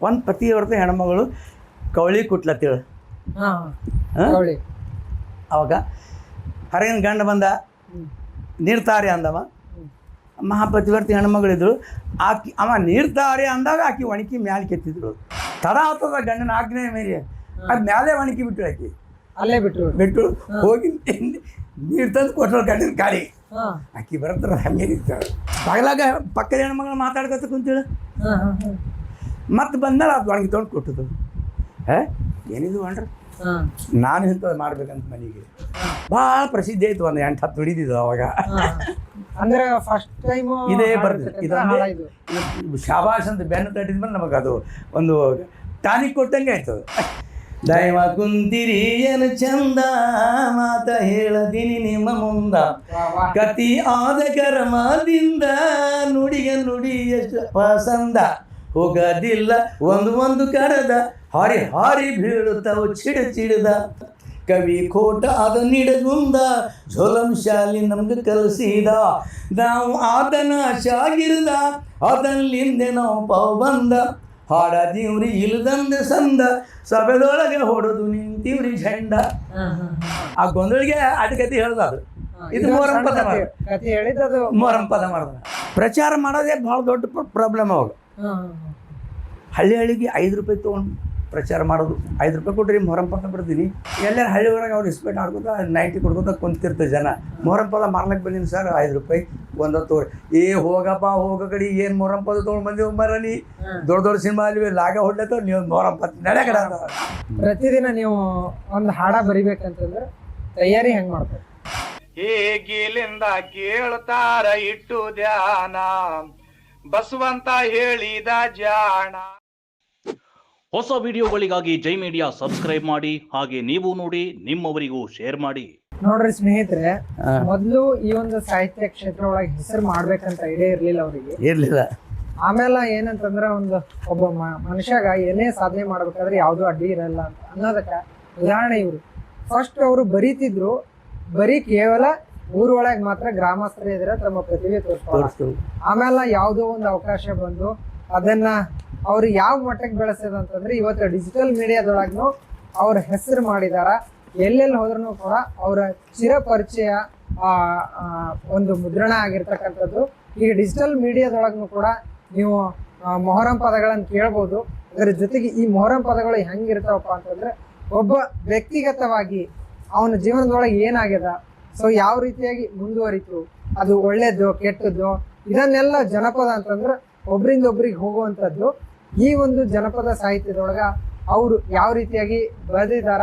ಒಂದು ಪತಿಯವ್ರದ್ದು ಹೆಣ್ಮಗಳು ಕವಳಿ ಕುಟ್ಲತ್ತೇಳು ಅವಾಗ ಹೊರಗಿನ ಗಂಡ ಬಂದ ನೀರ್ತಾರೆ ಅಂದವ. ಮಹಾಪತಿವರ್ತಿ ಹೆಣ್ಮಗಳಿದ್ರು ಆಕಿ ಅವ ನೀರ್ತಾರೆ ಅಂದಾಗ ಆಕಿ ಒಣಕಿ ಮ್ಯಾಲೆ ಕೆತ್ತಿದ್ರು. ತಡ ಆಗ್ತದ ಗಂಡನ ಆಜ್ಞೆ ಮೇಲೆ ಅದು ಮ್ಯಾಲೆ ಒಣಕಿ ಬಿಟ್ಟು ಆಕಿ. ಅಲ್ಲೇ ಬಿಟ್ಟರು ಬಿಟ್ಟು ಹೋಗಿ ನೀರು ತಂದು ಕೊಟ್ಟರು ಗಂಡನ ಹಾ. ಆಕಿ ಬರತ್ತಾರ ಹಂಗೆ ನಿಂತಾಳೆ ಬಗಲಾಗ ಪಕ್ಕದ ಹೆಣ್ಮಗಳು ಮಾತಾಡ್ಕೊತ ಕುಂತೇಳು. ಮತ್ತೆ ಬಂದ್ಮೇಲೆ ಅದು ಒಣಗಿ ತೊಗೊಂಡು ಕೊಟ್ಟದು ಹೇ? ಏನಿದು ಅಂಡ್ರ ನಾನು ಇಂಥದ್ದು ಮಾಡ್ಬೇಕಂತ ಮನೆಗೆ. ಭಾಳ ಪ್ರಸಿದ್ಧಿ ಆಯ್ತು ಒಂದು ಎಂಟು ಹತ್ತು ಹಿಡಿದಿದ್ದು ಅವಾಗ. ಅಂದ್ರೆ ಫಸ್ಟ್ ಟೈಮ್ ಇದೇ ಬರ್ತದೆ ಇದೊಂದೇ ಶಾಬಾಷ್ ಅಂತ ಬೆನ್ನು ತಟ್ಟಿದ್ಮೇಲೆ ನಮಗೆ ಅದು ಒಂದು ಟಾನಿಕ್ ಕೊಟ್ಟಂಗೆ ಆಯ್ತದ ದೈವ ಕುಂತಿರಿ ಏನು ಚಂದ ಮಾತ ಹೇಳದಿನಿ ನಿಮ್ಮ ಮುಂದ. ಕತಿ ಆದ ಕರ್ಮದಿಂದ ನುಡಿಯ ನುಡಿ ಎಷ್ಟು ಪಸಂದ ಹೋಗದಿಲ್ಲ. ಒಂದು ಒಂದು ಕರೆದ ಹಾರಿ ಹಾರಿ ಬೀಳುತ್ತವು ಚಿಡ ಚಿಡದ. ಕವಿ ಕೋಟ ಆದ ನಿಡಗುಂದ ಝೋಲಂ ಶಾಲಿ ನಮ್ಗೆ ಕಲಸಿದ. ನಾವು ಆತನ ಶಾಗಿರ್ದ ಅದಲ್ಲಿಂದೆ ನಾವು ಪಾವು ಬಂದ. ಹಾಡದೀವ್ರಿ ಇಲ್ಲದಂದೆ ಸಂದ ಸಭೆದೊಳಗೆ ಹೊಡೆದು ನಿಂತೀವ್ರಿ ಝಂಡ. ಆ ಗೊಂದಳಿಗೆ ಅಡ್ಕತಿ ಹೇಳ್ದ ಅದು. ಇದು ಮೋರಂ ಪದ ಮೊಹರಂ ಪದ ಮಾಡ್ದ. ಪ್ರಚಾರ ಮಾಡೋದೇ ಭಾಳ ದೊಡ್ಡ ಪ್ರಾಬ್ಲಮ್ ಅವಾಗ. ಹಳ್ಳಿ ಹಳ್ಳಿಗೆ ಐದು ರೂಪಾಯಿ ತೊಗೊಂಡು ಪ್ರಚಾರ ಮಾಡೋದು. ಐದು ರೂಪಾಯಿ ಕೊಟ್ಟರೆ ಮೊಹರಂ ಪದ ಬಿಡ್ತೀನಿ. ಎಲ್ಲರೂ ಹಳ್ಳಿ ಒಳಗೆ ಅವ್ರು ಇಸ್ಪೇಟ್ ಆಡ್ಕೊತ ನೈಂಟಿ ಕೊಡ್ಕೊತ ಕುಂತಿರ್ತಾರೆ ಜನ. ಮೊಹರಂ ಪದ ಮಾರ್ಲಕ್ಕೆ ಬಂದೀನಿ ಸರ್ ಐದು ರೂಪಾಯಿ ಒಂದು ತೋರಿ. ಏ ಹೋಗಪ್ಪ ಹೋಗ ಕಡೆ ಏನು ಮೊಹರಂ ಪದ ತೊಗೊಂಡು ಬಂದೀವಿ ಮರಲಿ. ದೊಡ್ಡ ದೊಡ್ಡ ಸಿನಿಮಾ ಅಲ್ಲಿ ಲಾಗ ಹೊಡ್ಲತ್ತ ನೀವು ಮೊಹರಂ ಪದ ನಡೆ ಕಡೆ ಪ್ರತಿದಿನ ನೀವು ಒಂದು ಹಾಡ ಬರಿಬೇಕಂತಂದ್ರೆ ತಯಾರಿ ಹೆಂಗೆ ಮಾಡ್ತಾರೆ ಹೇಗಿಲಿಂದ ಕೇಳ್ತಾರ ಇಟ್ಟು ಧ್ಯಾನ? ಬಸವಂತ ಹೇಳಿದ ಜಾಣ. ಹೊಸ ವಿಡಿಯೋಗಳಿಗಾಗಿ ಜೈ ಮೀಡಿಯಾ ಸಬ್ಸ್ಕ್ರೈಬ್ ಮಾಡಿ ಹಾಗೆ ನೀವು ನೋಡಿ ನಿಮ್ಮವರಿಗೂ ಶೇರ್ ಮಾಡಿ. ನೋಡ್ರಿ ಸ್ನೇಹಿತರೆ. ಮೊದಲು ಈ ಒಂದು ಸಾಹಿತ್ಯ ಕ್ಷೇತ್ರ ಒಳಗೆ ಹೆಸರು ಮಾಡ್ಬೇಕಂತ ಐಡಿಯಾ ಇರ್ಲಿಲ್ಲ ಅವರಿಗೆ. ಇರ್ಲಿಲ್ಲ. ಆಮೇಲೆ ಏನಂತಂದ್ರೆ ಒಂದು ಒಬ್ಬ ಮ- ಮನುಷ್ಯಾಗ ಏನೇ ಸಾಧನೆ ಮಾಡ್ಬೇಕಾದ್ರೆ ಯಾವ್ದು ಅಡ್ಡಿ ಇರಲ್ಲ ಅಂತ ಅನ್ನೋದಕ್ಕ ಉದಾಹರಣೆ ಇವರು. ಫಸ್ಟ್ ಅವರು ಬರೀತಿದ್ರು ಬರೀ ಕೇವಲ ಊರೊಳಗೆ ಮಾತ್ರ ಗ್ರಾಮಸ್ಥರೇ ಇದ್ರೆ ತಮ್ಮ ಪ್ರತಿಭೆ ತೋರಿಸ್ತಾರೆ ಆಮೇಲೆ ಯಾವುದೋ ಒಂದು ಅವಕಾಶ ಬಂದು ಅದನ್ನ ಅವ್ರು ಯಾವ ಮಟ್ಟಕ್ಕೆ ಬೆಳೆಸಿದ ಅಂತಂದ್ರೆ ಇವತ್ತು ಡಿಜಿಟಲ್ ಮೀಡಿಯಾದೊಳಗೂ ಅವ್ರ ಹೆಸರು ಮಾಡಿದಾರ. ಎಲ್ಲೆಲ್ಲಿ ಹೋದ್ರೂ ಕೂಡ ಅವರ ಚಿರಪರಿಚಯ ಒಂದು ಮುದ್ರಣ ಆಗಿರ್ತಕ್ಕಂಥದ್ದು. ಈಗ ಡಿಜಿಟಲ್ ಮೀಡಿಯಾದೊಳಗೂ ಕೂಡ ನೀವು ಮೊಹರಂ ಪದಗಳನ್ನು ಕೇಳ್ಬೋದು. ಅದರ ಜೊತೆಗೆ ಈ ಮೊಹರಂ ಪದಗಳು ಹೆಂಗಿರ್ತಾವಪ್ಪ ಅಂತಂದ್ರೆ ಒಬ್ಬ ವ್ಯಕ್ತಿಗತವಾಗಿ ಅವನ ಜೀವನದೊಳಗೆ ಏನಾಗ್ಯದ? ಸೊ ಯಾವ ರೀತಿಯಾಗಿ ಮುಂದುವರಿತು? ಅದು ಒಳ್ಳೇದು ಕೆಟ್ಟದ್ದು? ಇದನ್ನೆಲ್ಲ ಜನಪದ ಅಂತಂದ್ರೆ ಒಬ್ರಿಂದ ಒಬ್ರಿಗೆ ಹೋಗುವಂಥದ್ದು. ಈ ಒಂದು ಜನಪದ ಸಾಹಿತ್ಯದೊಳಗ ಅವರು ಯಾವ ರೀತಿಯಾಗಿ ಬರೆದಿದಾರ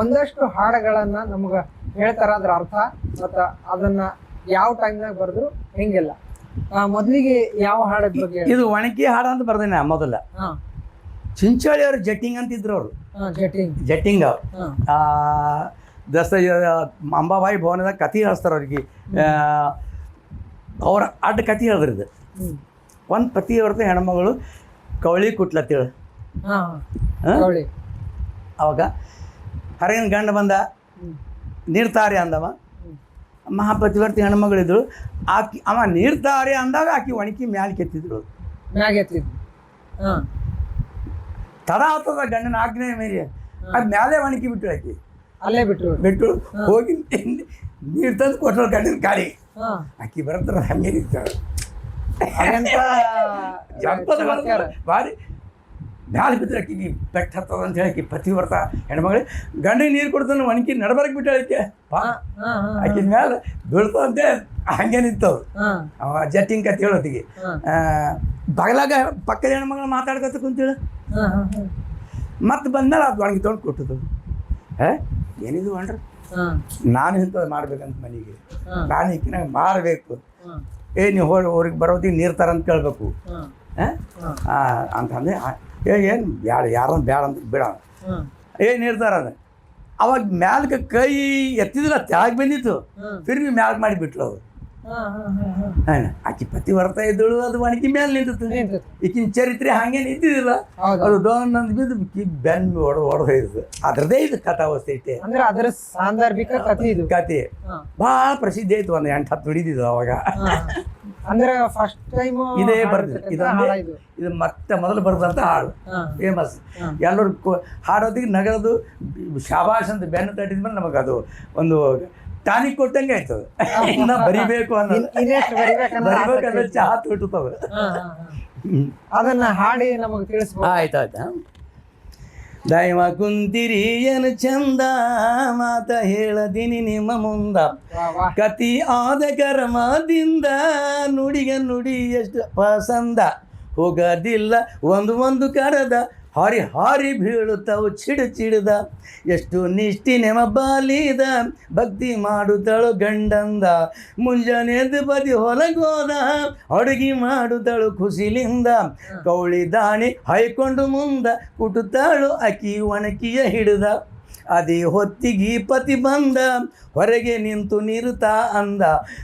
ಒಂದಷ್ಟು ಹಾಡುಗಳನ್ನ ನಮ್ಗೆ ಹೇಳ್ತಾರ ಅದ್ರ ಅರ್ಥ. ಮತ್ತ ಅದನ್ನ ಯಾವ ಟೈಮ್ನಾಗ ಬರೆದ್ರು ಹೆಂಗಿಲ್ಲ. ಮೊದಲಿಗೆ ಯಾವ ಹಾಡದ ಬಗ್ಗೆ ಇದು ಒಣಗಿ ಹಾಡ ಅಂತ ಬರ್ದೇನೆ ಮೊದಲ. ಚಿಂಚೋಳಿ ಅವರು ಜಟ್ಟಿಂಗ್ ಅಂತಿದ್ರು ಅವರು. ಜೆಟ್ಟಿಂಗ್. ಜಟ್ಟಿಂಗ್ ಅವ್ರು. ಹಾ ದಸ ಅಂಬಾಬಾಯಿ ಭವನದಾಗ ಕಥೆ ಹೇಳ್ತಾರೆ ಅವ್ರಿಗೆ. ಅವ್ರ ಅಡ್ಡ ಕಥೆ ಹೇಳಿದ್ರದು. ಇದು ಒಂದು ಪತಿಯವ್ರದ್ದು ಹೆಣ್ಮಗಳು ಕವಳಿ ಕುಟ್ಲತ್ತೇಳು ಅವಾಗ ಹೊರಗಿನ ಗಂಡ ಬಂದ ನೀರ್ತಾರೆ ಅಂದವ. ಮಹಾಪತಿವರ್ತಿ ಹೆಣ್ಮಗಳಿದ್ರು ಆಕಿ ಅವ ನೀರ್ತಾರೆ ಅಂದಾಗ ಆಕಿ ಒಣಕಿ ಮ್ಯಾಲೆ ಕೆತ್ತಿದ್ರು ಮ್ಯಾಲ ಕೆತ್ತಿದ್ರು ಹಾ. ತಡ ಆಗ್ತದ ಗಂಡನ ಆಜ್ಞೆ ಮೇಲೆ ಅದು ಮ್ಯಾಲೆ ಒಣಕಿ ಬಿಟ್ಟು ಆಕಿ. ಅಲ್ಲೇ ಬಿಟ್ರು. ಬಿಟ್ಟು ಹೋಗಿ ನೀರು ತಂದು ಕೊಟ್ಟರು ಗಂಡನ ಗಾಡಿ ಅಕ್ಕಿ ಬರತ್ತಾರ ಬರ್ತಾರ ಹಂಗೆ ಚಮತ್ಕಾರ. ಭಾರಿ ಮ್ಯಾಲೆ ಬಿದ್ದರೆ ಆಕಿಗೆ ಪೆಟ್ಟು ಹತ್ತದ ಅಂತ ಹೇಳಿ ಪತಿ ಬರ್ತಾ ಹೆಣ್ಮಗಳು ಗಂಡಿಗೆ ನೀರು ಕೊಡ್ತಾನೆ ಒಣಕಿ ನಡಬರಕ್ಕೆ ಬಿಟ್ಟು ಆಕೆ ಪಾ. ಆಕಿನ ಮ್ಯಾಲೆ ಬೀಳ್ತದಂತೆ ಹಂಗೆ ನಿಂತವು. ಹಾ. ಅವ ಜಟ್ಟಿಂಗ್ ಕತೆ ಹೇಳೋತ್ತಿಗೆ. ಬಗಲಾಗ ಪಕ್ಕದ ಹೆಣ್ಮಗಳು ಮಾತಾಡ್ಕೊತ ಕುಂತೇಳು. ಮತ್ತೆ ಬಂದ್ಮೇಲೆ ಅದು ಒಣಗಿ ತೊಗೊಂಡು ಕೊಟ್ಟದು ಹೇ? ಏನಿದು ಅಂದ್ರೆ ನಾನು ಇಂಥದ್ದು ಮಾಡ್ಬೇಕಂತ ಮನೆಗೆ. ನಾನು ಈಕಿನಾಗ ಮಾರಬೇಕು. ಏ ನೀವು ಹೋಗಿ ಅವ್ರಿಗೆ ಬರೋದಿಗೆ ನೀರು ಕೇಳಬೇಕು. ಹಾ. ಅಂತ ಅಂತಂದೆ ಆ, ಏ ಏನು ಬ್ಯಾಡ ಯಾರನ್ನ ಬ್ಯಾಡ ಅಂತ ಬಿಡ. ಏ ಏ ನೀರ್ತಾರ ಅದ. ಅವಾಗ ಮ್ಯಾಲ್ಗೆ ಕೈ ಎತ್ತಿದಿಲ್ಲ ತ್ಯಾಗ ಬಂದಿತ್ತು. ತಿರುಗಿ ಮ್ಯಾಲ್ಗೆ ಮಾಡಿಬಿಟ್ಲು ಅವ್ರು ಆಕಿ ಪತಿ ಬರ್ತಾ ಇದ್ದಳು ಅದು ಒಣಗಿ ಮೇಲೆ ನಿಂತಿತ್ತು ನಿಂತೈತಿ. ಈಕಿನ ಚರಿತ್ರೆ ಹಂಗೆ ನಿಂತಿದ್ದಿಲ್ಲ. ಅದು ಡೋನ್ ಅಂದ್ ಬಿದ್ದು ಬೆನ್ ಹೊಡೆದು ಹೊಡೆದು ಅದ್ರದ್ದೇ ಇದು ಕಥಾವಸ್ಥೆ ಐತೆ ಅಂದ್ರೆ ಅದರ ಸಾಂದರ್ಭಿಕ ಕಥೆ ಇದು. ಕತೆ ಬಹಳ ಭಾಳ ಪ್ರಸಿದ್ಧಿ ಆಯ್ತು ಒಂದು ಎಂಟು ಹತ್ತು ಹಿಡಿದಿದ್ದು ಅವಾಗ. ಅಂದ್ರೆ ಫಸ್ಟ್ ಟೈಮ್ ಇದೇ ಬರ್ದು ಇದೊಂದೇ ಇದು. ಇದು ಮತ್ತೆ ಮೊದಲು ಬರ್ದಂತ ಹಾಡು. ಫೇಮಸ್. ಎಲ್ಲರೂ ಹಾಡೋದಿಗೆ ನಗರದು ಶಾಬಾಷ್ ಅಂತ ಬೆನ್ನು ತಟ್ಟಿದ್ಮೇಲೆ ನಮಗೆ ಅದು ಒಂದು ಟಾನಿಕ್ ಕೊಟ್ಟಂಗೆ ಆಯ್ತದ ಇನ್ನ ಬರಿಬೇಕು ಅನ್ನೋದು. ಬರಿಬೇಕನ್ನೋ ಚಹಾ ತುಟ್ಟುತ್ತವೆ ಹಾ, ಹಾ, ಹಾ. ಅದನ್ನ ಹಾಡಿ ನಮಗೆ ತಿಳಿಸ್ಬೋದು. ಆಯ್ತಾಯ್ತಾ ದೈವ ಕುಂತಿರಿ ಏನು ಚಂದ ಮಾತ ಹೇಳದಿನಿ ನಿಮ್ಮ ಮುಂದ. ಕತಿ ಆದ ಕರ್ಮದಿಂದ ನುಡಿಗ ನುಡಿ ಎಷ್ಟು ಪಸಂದ ಹೋಗದಿಲ್ಲ ಒಂದು ಒಂದು ಕರದ ಹಾರಿ ಹಾರಿ ಬೀಳುತ್ತವು, ಚಿಡು ಚಿಡದ. ಎಷ್ಟು ನಿಷ್ಠಿ ನೆಮ ಬಾಲಿದ, ಭಕ್ತಿ ಮಾಡುತ್ತಳು ಗಂಡಂದ. ಮುಂಜಾನೆ ಎದ್ದು ಬದಿ ಹೊಲಗೋದ, ಅಡುಗೆ ಮಾಡುತ್ತಳು ಖುಷಿಲಿಂದ ಕೌಳಿ ದಾಣಿ ಹಾಯ್ಕೊಂಡು ಮುಂದ, ಕುಟುತ್ತಾಳು ಅಕ್ಕಿ ಒಣಕಿಯ ಹಿಡಿದ. ಅದೇ ಹೊತ್ತಿಗೆ ಪತಿ ಬಂದ, ಹೊರಗೆ ನಿಂತು ನೀರುತ್ತಾ ಅಂದ.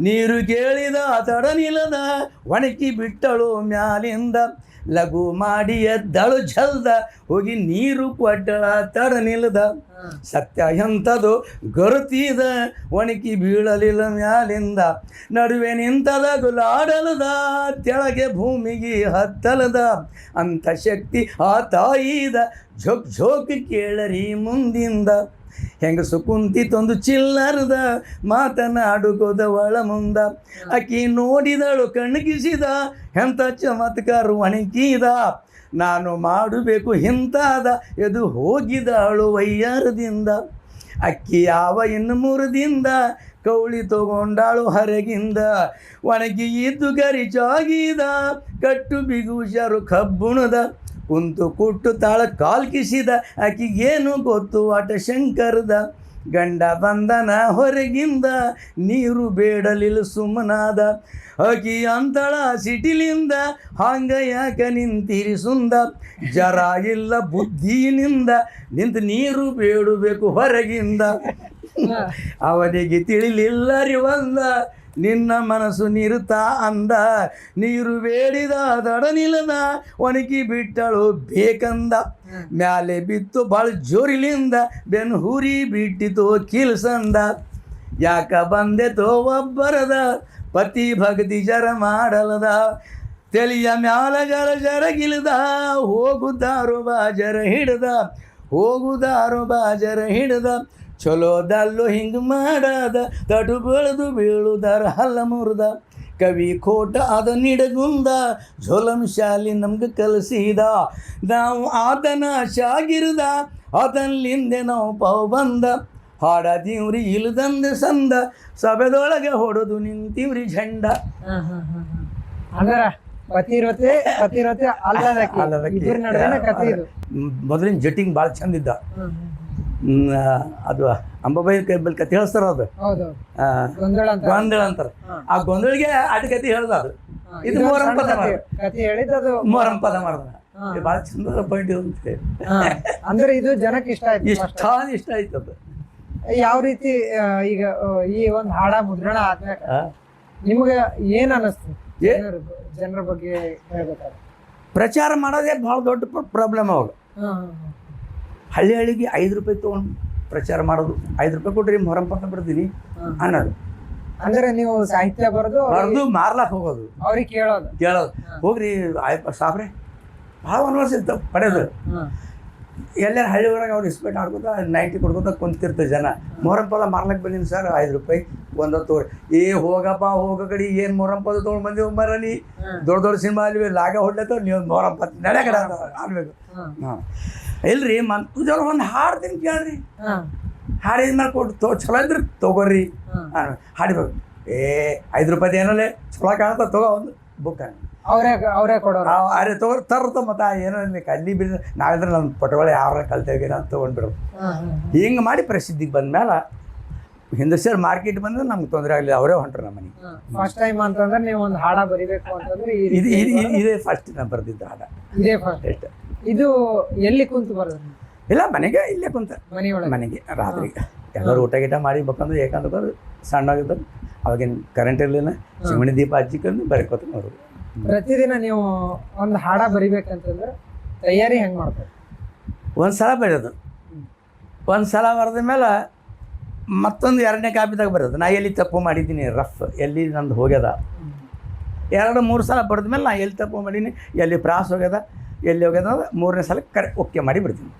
ನೀರು ಕೇಳಿದ ತಡ ನಿಲದ, ಒಣಕಿ ಬಿಟ್ಟಳು ಮ್ಯಾಲಿಂದ. ಲಘು ಮಾಡಿ ಎದ್ದಳು ಜಲ್ದ ಹೋಗಿ ನೀರು ಕೊಟ್ಟಳ ತಡ ನಿಲ್ದ. ಸತ್ಯ ಎಂಥದು ಗರುತಿದ, ಒಣಕಿ ಬೀಳಲಿಲ್ಲ ಮ್ಯಾಲಿಂದ. ನಡುವೆ ನಿಂತದ ಗುಲಾಡಲದ ತೆಳಗೆ ಭೂಮಿಗೆ ಹತ್ತಲದ. ಅಂಥ ಶಕ್ತಿ ಆ ತಾಯಿದ, ಝೋಕ್ ಝೋಕ್ ಕೇಳರಿ ಮುಂದಿಂದ. ಹೆಂಗಸು ಚಿಲ್ಲರದ ಮಾತನಾಡುಗೋದ ಒಳ ಮುಂದ. ಆಕಿ ನೋಡಿದಳು, ಕಣ್ಗಿಸಿದ ಎಂಥ ಚಮತ್ಕಾರ ಒಣಗಿದ. ನಾನು ಮಾಡಬೇಕು ಹಿಂತಾದ, ಎದು ಹೋಗಿದಳು ವಯ್ಯಾರದಿಂದ ಅಕ್ಕಿ ಯಾವ ಇನ್ನು ಮುರಿದಿಂದ ಕೌಳಿ ತಗೊಂಡಾಳು ಹರಗಿಂದ. ಒಣಗಿ ಇದ್ದು ಗರಿ ಚಾಗಿದ ಕಟ್ಟು ಬಿಗುಷರು ಕಬ್ಬುಣದ. ಕುಂತು ಕುಟ್ಟು ತಾಳ ಕಾಲ್ಕಿಸಿದ ಆಕಿಗೇನು ಗೊತ್ತು? ಆಟ ಶಂಕರದ ಗಂಡ ಬಂದನ ಹೊರಗಿಂದ ನೀರು ಬೇಡಲಿಲ್ಲ ಸುಮ್ಮನಾದ. ಆಕಿ ಅಂತಳ ಸಿಟಿಲಿಂದ ಹಾಂಗ ಯಾಕ ನಿಂತಿರಿ ಸುಂದ. ಜರ ಇಲ್ಲ ಬುದ್ಧಿನಿಂದ ನಿಂತು ನೀರು ಬೇಡಬೇಕು ಹೊರಗಿಂದ. ಅವನಿಗೆ ತಿಳಿಲಿಲ್ಲ ರೀ ಒಂದ. ನಿನ್ನ ಮನಸ್ಸು ನಿರುತಾ ಅಂದ, ನೀರು ಬೇಡಿದ ದಡನಿಲ್ಲದ ಒಣಗಿ ಬಿಟ್ಟಳು ಬೇಕಂದ. ಮ್ಯಾಲೆ ಬಿತ್ತು ಭಾಳ ಜೋರಿಲಿಂದ, ಬೆನ್ನು ಹುರಿ ಬಿಟ್ಟಿತು ಕಿಲ್ಸಂದ. ಯಾಕ ಬಂದೆತೋ ಒಬ್ಬರದ, ಪತಿ ಭಕ್ತಿ ಜರ ಮಾಡಲದ. ತೆಲಿಯ ಮ್ಯಾಲ ಜರ ಜರಗಿಲ್ದ, ಹೋಗುದಾರು ಬಾಜರ ಹಿಡ್ದ. ಹೋಗುದಾರು ಬಾಜರ ಹಿಡ್ದ. ಚಲೋದಲ್ಲು ಹಿಂಗ ಮಾಡದ ತಡು ಬೆಳೆದು ಬೀಳುದಾರ ಹಲ್ಲ ಮುರಿದ. ಕವಿ ಕೋಟ ಅದ ನಿಡಗುಂದ ಝೋಲಂ ಶಾಲಿ ನಮ್ಗೆ ಕಲಿಸಿದ. ನಾವು ಆತನ ಶಾಗಿರ್ದ ಆತನ್ಲಿಂದೆ ನಾವು ಪಾವು ಬಂದ. ಹಾಡದೀವ್ರಿ ಇಲ್ದಂದೆ ಸಂದ ಸಭೆದೊಳಗೆ ಹೊಡೆದು ನಿಂತೀವ್ರಿ ಝಂಡ. ಮೊದಲಿನ ಜಟಿಂಗ್ ಭಾಳ ಚಂದಿದ್ದ ಅದು ಅಂಬಾಬಾಯಿ ಕೈಬಲ್ ಕತೆ ಹೇಳ್ತಾರ ಅದು. ಗೊಂದಳ ಅಂತ. ಗೊಂದಳ ಅಂತಾರೆ. ಆ ಗೊಂದಳಿಗೆ ಅಡ್ ಕತೆ ಹೇಳ್ದ ಅದು. ಇದು ಮೋರಂ ಪದ ಹೇಳಿದ್ದು ಅದು ಮೊಹರಂ ಪದ ಮಾಡ್ದ. ಬಹಳ ಚಂದದ ಪಾಯಿಂಟ್ ಇದು ಅಂತ ಅಂದ್ರೆ ಇದು ಜನಕ್ಕೆ ಇಷ್ಟ ಆಯ್ತು ಇಷ್ಟ ಇಷ್ಟ ಆಯ್ತು ಅದು. ಯಾವ ರೀತಿ ಈಗ ಈ ಒಂದು ಹಾಡ ಮುದ್ರಣ ಆದ್ಮೇಲೆ ನಿಮ್ಗೆ ಏನ್ ಅನಸ್ತು? ಜನರ ಬಗ್ಗೆ ಹೇಳ್ಬೇಕಾದ್ರೆ. ಪ್ರಚಾರ ಮಾಡೋದೇ ಬಹಳ ದೊಡ್ಡ ಪ್ರಾಬ್ಲಮ್ ಅವಾಗ. ಹಳ್ಳಿ ಹಳ್ಳಿಗೆ ಐದು ರೂಪಾಯಿ ತೊಗೊಂಡು ಪ್ರಚಾರ ಮಾಡೋದು. ಐದು ರೂಪಾಯಿ ಕೊಡ್ರಿ ಮೊಹರಂ ಪಕ್ಕ ಬರ್ತೀನಿ ಅನ್ನೋದು. ಅಂದ್ರೆ ನೀವು ಸಾಹಿತ್ಯ ಬರೋದು ಬರೆದು ಮಾರ್ಲಾಕ್ ಹೋಗೋದು. ಅವ್ರಿಗೆ ಕೇಳೋದು. ಕೇಳೋದು. ಹೋಗ್ರಿ ಆಯ್ತು ಸಾಬ್ರೆ ಭಾಳ ಅನ್ವರ್ಸ್ ಇರ್ತಾವೆ ಪಡೆಯೋದು ಎಲ್ಲ ಎಲ್ಲರ ಹಳ್ಳಿ ಒಳಗೆ ಅವ್ರು ಇಸ್ಪೇಟ್ ಆಡ್ಕೊತ ನೈಂಟಿ ಕೊಡ್ಕೊತ ಕುಂತಿರ್ತಾರೆ ಜನ. ಮೊಹರಂ ಪದ ಮಾರ್ಲಕ್ಕೆ ಬಂದೀನಿ ಸರ್ ಐದು ರೂಪಾಯಿ ಒಂದು ತೋರಿ. ಏ ಹೋಗಪ್ಪ ಹೋಗ ಕಡೆ ಏನು ಮೊಹರಂ ಪದ ತೊಗೊಂಡು ಬಂದೀವಿ ಮರಲಿ? ದೊಡ್ಡ ದೊಡ್ಡ ಸಿನಿಮಾ ಅಲ್ಲಿ ಲಾಗ ಹೊಡ್ಲತ್ತ ನೀವು ಮೊಹರಂ ಪದ ನಡೆ ಕಡೆ ಆಡ್ಬೇಕು ಹಾ. ಇಲ್ರಿ ಮನ್ ಪೂಜಾರ ಒಂದು ಹಾಡ್ತೀನಿ ಕೇಳ್ರಿ. ಹಾಡಿದ ಮೇಲೆ ಕೊಟ್ಟು ತೋ ಚಲೋ ಇದ್ರಿ ತಗೋರಿ. ಹಾಡಿಬೇಕು ಏ ಐದು ರೂಪಾಯಿ ಏನಲ್ಲೇ ಚಲೋ ಕಾಣ್ತಾ ತಗೋ ಒಂದು ಬುಕ್ ಅವ್ರೇ ಅವ್ರೇ ಕೊಡೋ ಅರೆ ತಗೋರಿ ತರ್ತ ಮತ್ತೆ ಏನೋ ಅಲ್ಲಿ ಬಿಡ ನಾವಿದ್ರೆ ನಮ್ಮ ಪಟೋಳ ಯಾರ ಕಲ್ತೇವೆ ಅಂತ ತೊಗೊಂಡ್ಬಿಡು. ಹಾ, ಹಾ, ಹಿಂಗೆ ಮಾಡಿ ಪ್ರಸಿದ್ಧಿಗೆ ಬಂದ್ಮೇಲೆ ಹಿಂದೂಸ್ತಾನ್ ಮಾರ್ಕೆಟ್ ಬಂದ್ರೆ ನಮ್ಗೆ ತೊಂದರೆ ಆಗಲಿಲ್ಲ ಅವರೇ ಹೊಂಟ್ರು ನಮ್ಮ ಮನೆಗೆ ಫಸ್ಟ್ ಟೈಮ್ ಅಂತಂದ್ರೆ ನೀವು ಒಂದು ಹಾಡ ಬರಿಬೇಕು ಅಂತಂದ್ರೆ ಇದು ಫಸ್ಟ್ ನಾನು ಬರೆದಿದ್ದ ಹಾಡ. ಇದೇ ಫಸ್ಟ್ ಎಷ್ಟು? ಇದು ಎಲ್ಲಿ ಕುಂತು ಬರೋದು? ಇಲ್ಲ ಮನೆಗೆ ಇಲ್ಲೇ ಕುಂತ. ಮನೆಯೊಳಗೆ ಮನೆಗೆ ರಾತ್ರಿ. ಎಲ್ಲರೂ ಊಟ ಗೀಟ ಮಾಡಿ ಬೇಕಂದ್ರೆ ಏಕಂದ್ರೆ ಸಣ್ಣಾಗಿದ್ದರು. ಅವಾಗೇನು ಕರೆಂಟ್ ಇರಲಿಲ್ಲ. ಚಿಮಣಿ ದೀಪ ಹಚ್ಚಿಕೊಂಡು ಬರ್ಕೋತ ನೋಡೋದು. ಪ್ರತಿದಿನ ನೀವು ಒಂದು ಹಾಡ ಬರಿಬೇಕಂತಂದ್ರೆ ತಯಾರಿ ಹೆಂಗೆ ಮಾಡ್ತಾರೆ ಒಂದು ಸಲ ಬರೆಯೋದು. ಒಂದು ಸಲ ಬರೆದ ಮೇಲೆ ಮತ್ತೊಂದು ಎರಡನೇ ಕಾಪಿದಾಗ ಬರೋದು ನಾ ಎಲ್ಲಿ ತಪ್ಪು ಮಾಡಿದ್ದೀನಿ ರಫ್. ಎಲ್ಲಿ ನಂದು ಹೋಗ್ಯದ? ಎರಡು ಮೂರು ಸಲ ಬರೆದ ಮೇಲೆ ನಾ ಎಲ್ಲಿ ತಪ್ಪು ಮಾಡೀನಿ ಎಲ್ಲಿ ಪ್ರಾಸ್ ಹೋಗ್ಯದ? ಎಲ್ಲಿ ಹೋಗ್ಯದ? ಮೂರನೇ ಸಲ ಕರೆ ಓಕೆ ಮಾಡಿ ಬಿಡ್ತೀನಿ.